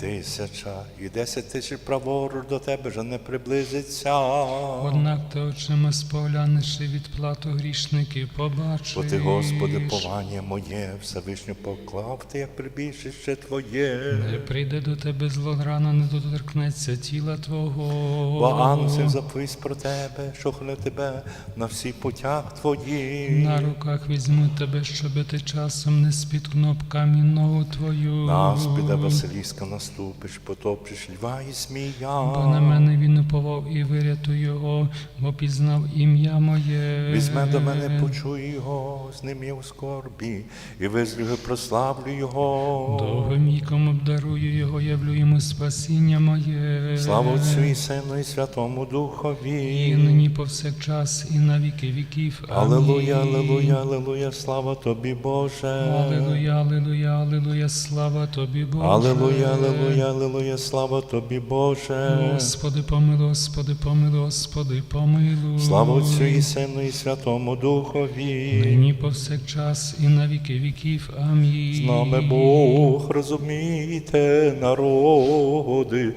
тисяча і десять тисяч праворуч до тебе вже не приблизиться. Однак ти очима споглянеш і відплату грішників побачиш. Бо ти, Господи, повання моє, Всевишню поклав ти, як прибіжище Твоє. Не прийде до тебе злограна, не доторкнеться тіла Твого. Бо ангел заповість про тебе, що хвалить тебе на всіх путях твоїх. На руках візьму тебе, щоби ти часом не спіткнув камінь ногу твою. Нас піде Василіска наступиш, потопчеш льва і змія. Бо на мене він уповав і вирятуй його, бо пізнав ім'я моє. Візьме до мене, почуй його, з ним я у скорбі, і визлюги прославлю його. Довгим віком обдарую його, явлю йому спасіння моє. Слава Отцю і Сину, і Святому Духові. І нині повсякчас, і на віки віків. Аллилуйя, аллилуйя, аллилуйя, слава тобі, Боже. Аллилуйя, аллилуйя, аллилуйя, слава тобі, Боже. Аллилуйя, аллилуйя, аллилуйя, слава тобі, Боже. Господи, помилуй, Господи, помилуй, Господи, помилуй. Слава Отцю і Сину, і Святому Духові. Нині повсякчас, і на віки віків. Амінь. З нами Бог, розумійте, народи,